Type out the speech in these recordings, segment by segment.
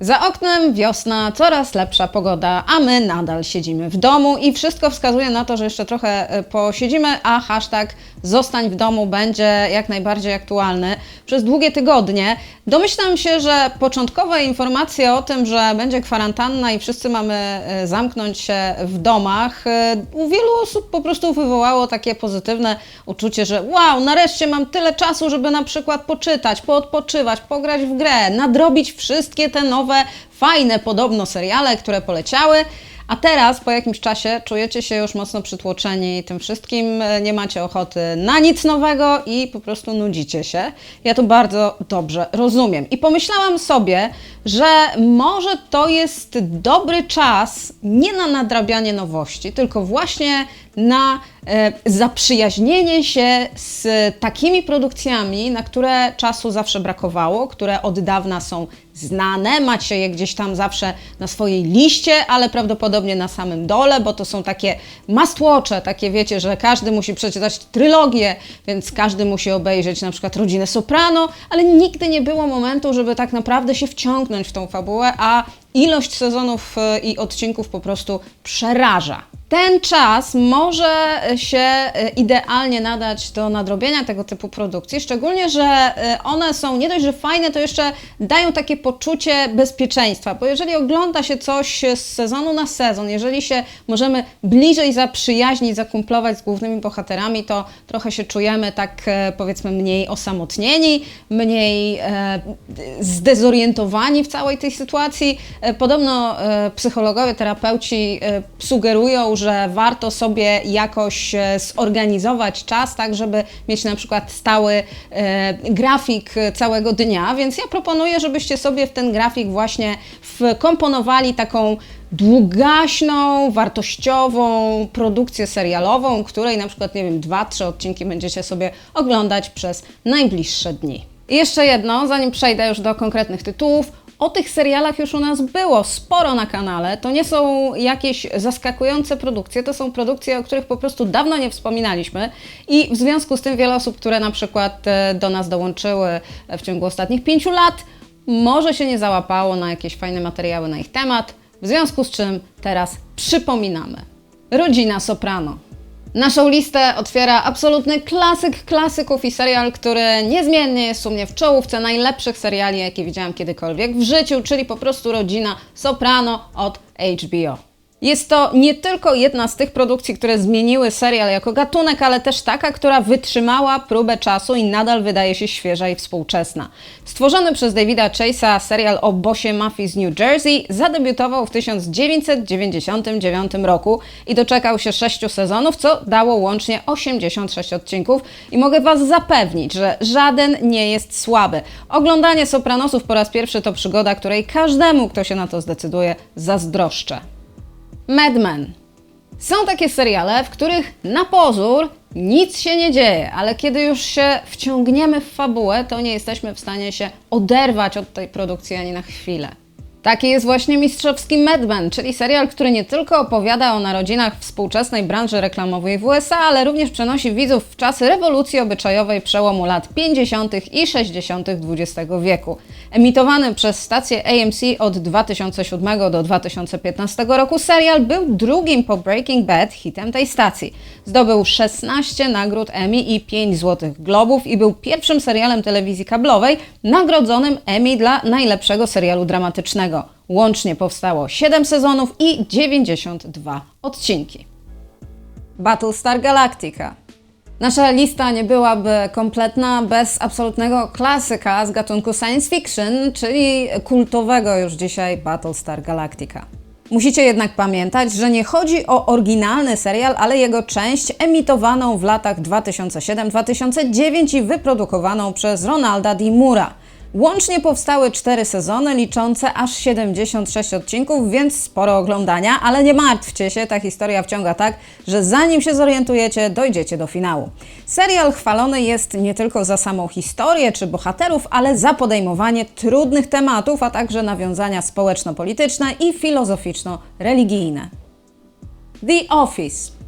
Za oknem wiosna, coraz lepsza pogoda, a my nadal siedzimy w domu i wszystko wskazuje na to, że jeszcze trochę e, posiedzimy, a hashtag zostań w domu będzie jak najbardziej aktualny przez długie tygodnie. Domyślam się, że początkowe informacje o tym, że będzie kwarantanna i wszyscy mamy e, zamknąć się w domach, e, u wielu osób po prostu wywołało takie pozytywne uczucie, że wow, nareszcie mam tyle czasu, żeby na przykład poczytać, poodpoczywać, pograć w grę, nadrobić wszystkie te nowe, fajne podobno seriale, które poleciały. A teraz, po jakimś czasie, czujecie się już mocno przytłoczeni tym wszystkim, e, nie macie ochoty na nic nowego i po prostu nudzicie się. Ja to bardzo dobrze rozumiem. I pomyślałam sobie, że może to jest dobry czas nie na nadrabianie nowości, tylko właśnie na e, zaprzyjaźnienie się z takimi produkcjami, na które czasu zawsze brakowało, które od dawna są znane, macie je gdzieś tam zawsze na swojej liście, ale prawdopodobnie na samym dole, bo to są takie must watche, takie wiecie, że każdy musi przeczytać trylogię, więc każdy musi obejrzeć na przykład Rodzinę Soprano, ale nigdy nie było momentu, żeby tak naprawdę się wciągnąć w tą fabułę, a ilość sezonów e, i odcinków po prostu przeraża. Ten czas może się e, idealnie nadać do nadrobienia tego typu produkcji, szczególnie, że e, one są nie dość, że fajne, to jeszcze dają takie poczucie bezpieczeństwa, bo jeżeli ogląda się coś z sezonu na sezon, jeżeli się możemy bliżej zaprzyjaźnić, zakumplować z głównymi bohaterami, to trochę się czujemy tak e, powiedzmy mniej osamotnieni, mniej zdezorientowani w całej tej sytuacji. Podobno psychologowie, terapeuci sugerują, że warto sobie jakoś e, zorganizować czas, tak żeby mieć na przykład stały e, grafik całego dnia, więc ja proponuję, żebyście sobie w ten grafik właśnie wkomponowali taką długaśną, wartościową produkcję serialową, której na przykład, nie wiem, dwa, trzy odcinki będziecie sobie oglądać przez najbliższe dni. I jeszcze jedno, zanim przejdę już do konkretnych tytułów. O tych serialach już u nas było sporo na kanale. To nie są jakieś zaskakujące produkcje, to są produkcje, o których po prostu dawno nie wspominaliśmy. I w związku z tym wiele osób, które na przykład e, do nas dołączyły w ciągu ostatnich pięciu lat, może się nie załapało na jakieś fajne materiały na ich temat. W związku z czym teraz przypominamy. Rodzina Soprano. Naszą listę otwiera absolutny klasyk klasyków i serial, który niezmiennie jest u mnie w czołówce najlepszych seriali, jakie widziałam kiedykolwiek w życiu, czyli po prostu Rodzina Soprano od HBO. Jest to nie tylko jedna z tych produkcji, które zmieniły serial jako gatunek, ale też taka, która wytrzymała próbę czasu i nadal wydaje się świeża i współczesna. Stworzony przez Davida Chase'a serial o bosie mafii z New Jersey zadebiutował w 1999 roku i doczekał się sześciu sezonów, co dało łącznie 86 odcinków i mogę Was zapewnić, że żaden nie jest słaby. Oglądanie Sopranosów po raz pierwszy to przygoda, której każdemu, kto się na to zdecyduje, zazdroszczę. Mad Men. Są takie seriale, w których na pozór nic się nie dzieje, ale kiedy już się wciągniemy w fabułę, to nie jesteśmy w stanie się oderwać od tej produkcji ani na chwilę. Taki jest właśnie mistrzowski Mad Men, czyli serial, który nie tylko opowiada o narodzinach współczesnej branży reklamowej w USA, ale również przenosi widzów w czasy rewolucji obyczajowej przełomu lat 50. i 60. XX wieku. Emitowany przez stację AMC od 2007 do 2015 roku, serial był drugim po Breaking Bad hitem tej stacji. Zdobył 16 nagród Emmy i 5 Złotych Globów i był pierwszym serialem telewizji kablowej nagrodzonym Emmy dla najlepszego serialu dramatycznego. Łącznie powstało 7 sezonów i 92 odcinki. Battlestar Galactica. Nasza lista nie byłaby kompletna bez absolutnego klasyka z gatunku science fiction, czyli kultowego już dzisiaj Battlestar Galactica. Musicie jednak pamiętać, że nie chodzi o oryginalny serial, ale jego część emitowaną w latach 2007-2009 i wyprodukowaną przez Ronalda D. Mura. Łącznie powstały cztery sezony, liczące aż 76 odcinków, więc sporo oglądania, ale nie martwcie się, ta historia wciąga tak, że zanim się zorientujecie, dojdziecie do finału. Serial chwalony jest nie tylko za samą historię czy bohaterów, ale za podejmowanie trudnych tematów, a także nawiązania społeczno-polityczne i filozoficzno-religijne. The Office.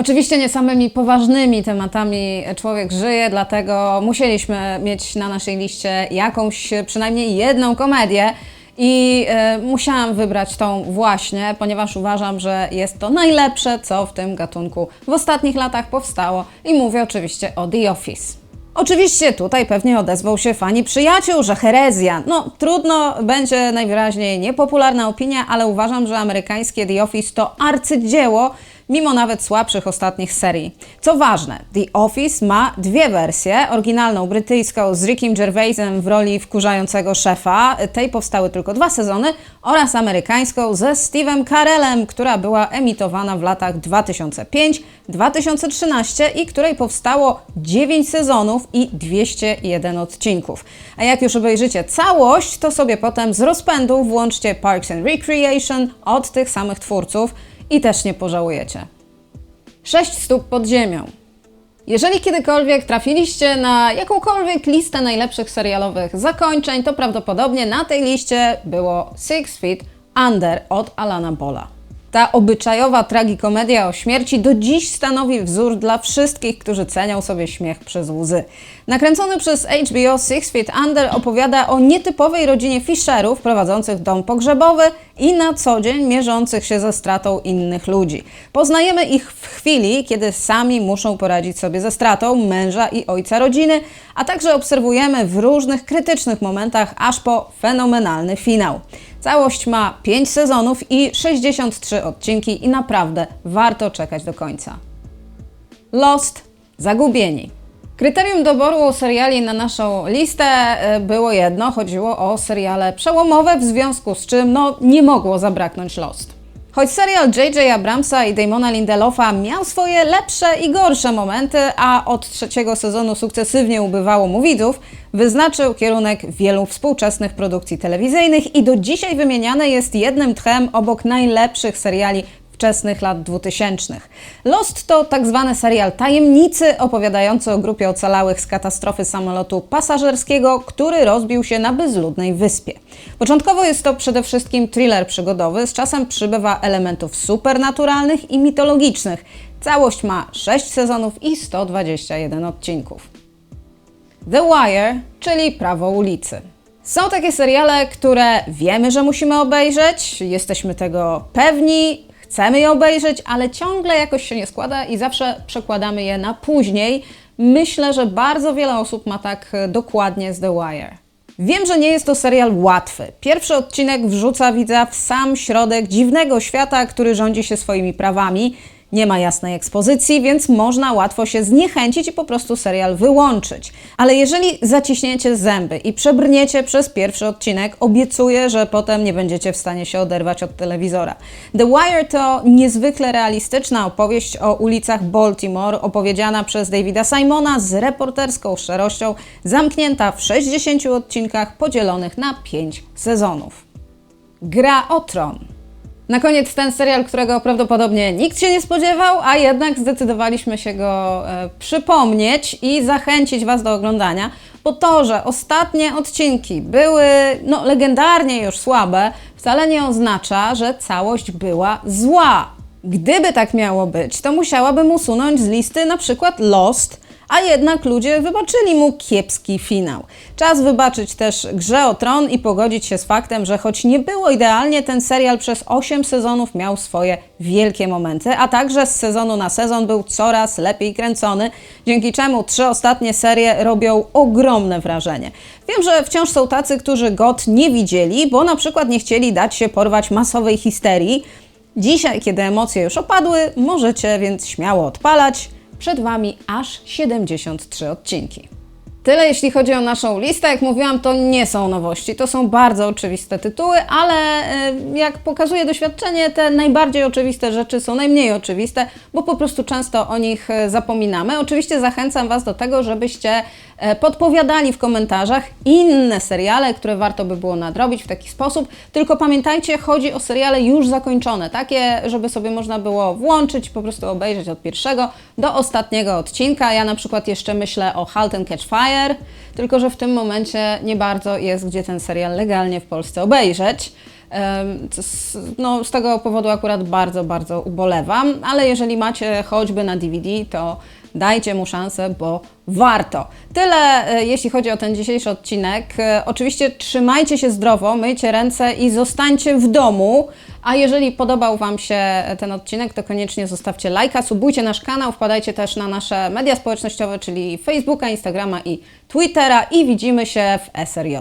Oczywiście nie samymi poważnymi tematami człowiek żyje, dlatego musieliśmy mieć na naszej liście jakąś, przynajmniej jedną komedię. I e, musiałam wybrać tą właśnie, ponieważ uważam, że jest to najlepsze, co w tym gatunku w ostatnich latach powstało. I mówię oczywiście o The Office. Oczywiście tutaj pewnie odezwał się fani przyjaciół, że herezja. No, trudno, będzie najwyraźniej niepopularna opinia, ale uważam, że amerykańskie The Office to arcydzieło, mimo nawet słabszych ostatnich serii. Co ważne, The Office ma dwie wersje. Oryginalną brytyjską z Rickiem Gervaisem w roli wkurzającego szefa, tej powstały tylko dwa sezony, oraz amerykańską ze Steve'em Carellem, która była emitowana w latach 2005-2013 i której powstało 9 sezonów i 201 odcinków. A jak już obejrzycie całość, to sobie potem z rozpędu włączcie Parks and Recreation od tych samych twórców i też nie pożałujecie. 6 stóp pod ziemią. Jeżeli kiedykolwiek trafiliście na jakąkolwiek listę najlepszych serialowych zakończeń, to prawdopodobnie na tej liście było Six Feet Under od Alana Bola. Ta obyczajowa tragikomedia o śmierci do dziś stanowi wzór dla wszystkich, którzy cenią sobie śmiech przez łzy. Nakręcony przez HBO Six Feet Under opowiada o nietypowej rodzinie Fisherów prowadzących dom pogrzebowy i na co dzień mierzących się ze stratą innych ludzi. Poznajemy ich w chwili, kiedy sami muszą poradzić sobie ze stratą męża i ojca rodziny, a także obserwujemy w różnych krytycznych momentach aż po fenomenalny finał. Całość ma 5 sezonów i 63 odcinki i naprawdę warto czekać do końca. Lost Zagubieni. Kryterium doboru seriali na naszą listę e, było jedno, chodziło o seriale przełomowe, w związku z czym no, nie mogło zabraknąć Lost. Choć serial J.J. Abramsa i Damona Lindelofa miał swoje lepsze i gorsze momenty, a od trzeciego sezonu sukcesywnie ubywało mu widzów, wyznaczył kierunek wielu współczesnych produkcji telewizyjnych i do dzisiaj wymieniany jest jednym tchem obok najlepszych seriali wczesnych lat 2000. Lost to tak zwany serial tajemnicy opowiadający o grupie ocalałych z katastrofy samolotu pasażerskiego, który rozbił się na bezludnej wyspie. Początkowo jest to przede wszystkim thriller przygodowy, z czasem przybywa elementów supernaturalnych i mitologicznych. Całość ma 6 sezonów i 121 odcinków. The Wire, czyli Prawo ulicy. Są takie seriale, które wiemy, że musimy obejrzeć, jesteśmy tego pewni, chcemy je obejrzeć, ale ciągle jakoś się nie składa i zawsze przekładamy je na później. Myślę, że bardzo wiele osób ma tak e, dokładnie z The Wire. Wiem, że nie jest to serial łatwy. Pierwszy odcinek wrzuca widza w sam środek dziwnego świata, który rządzi się swoimi prawami. Nie ma jasnej ekspozycji, więc można łatwo się zniechęcić i po prostu serial wyłączyć. Ale jeżeli zaciśniecie zęby i przebrniecie przez pierwszy odcinek, obiecuję, że potem nie będziecie w stanie się oderwać od telewizora. The Wire to niezwykle realistyczna opowieść o ulicach Baltimore, opowiedziana przez Davida Simona z reporterską szczerością, zamknięta w 60 odcinkach podzielonych na 5 sezonów. Gra o tron. Na koniec ten serial, którego prawdopodobnie nikt się nie spodziewał, a jednak zdecydowaliśmy się go e, przypomnieć i zachęcić Was do oglądania, bo to, że ostatnie odcinki były no, legendarnie już słabe, wcale nie oznacza, że całość była zła. Gdyby tak miało być, to musiałabym usunąć z listy na przykład Lost, a jednak ludzie wybaczyli mu kiepski finał. Czas wybaczyć też Grze o Tron i pogodzić się z faktem, że choć nie było idealnie, ten serial przez 8 sezonów miał swoje wielkie momenty, a także z sezonu na sezon był coraz lepiej kręcony, dzięki czemu trzy ostatnie serie robią ogromne wrażenie. Wiem, że wciąż są tacy, którzy GOT nie widzieli, bo na przykład nie chcieli dać się porwać masowej histerii. Dzisiaj, kiedy emocje już opadły, możecie więc śmiało odpalać. Przed Wami aż 73 odcinki. Tyle jeśli chodzi o naszą listę. Jak mówiłam, to nie są nowości, to są bardzo oczywiste tytuły, ale y, jak pokazuje doświadczenie, te najbardziej oczywiste rzeczy są najmniej oczywiste, bo po prostu często o nich y, zapominamy. Oczywiście zachęcam Was do tego, żebyście e, podpowiadali w komentarzach inne seriale, które warto by było nadrobić w taki sposób. Tylko pamiętajcie, chodzi o seriale już zakończone, takie, żeby sobie można było włączyć, po prostu obejrzeć od pierwszego do ostatniego odcinka. Ja na przykład jeszcze myślę o Halt and Catch Fire, tylko że w tym momencie nie bardzo jest gdzie ten serial legalnie w Polsce obejrzeć. No, z tego powodu akurat bardzo, bardzo ubolewam, ale jeżeli macie choćby na DVD, to dajcie mu szansę, bo warto. Tyle, e, jeśli chodzi o ten dzisiejszy odcinek. E, Oczywiście trzymajcie się zdrowo, myjcie ręce i zostańcie w domu. A jeżeli podobał Wam się ten odcinek, to koniecznie zostawcie lajka, subujcie nasz kanał, wpadajcie też na nasze media społecznościowe, czyli Facebooka, Instagrama i Twittera i widzimy się w SRJ.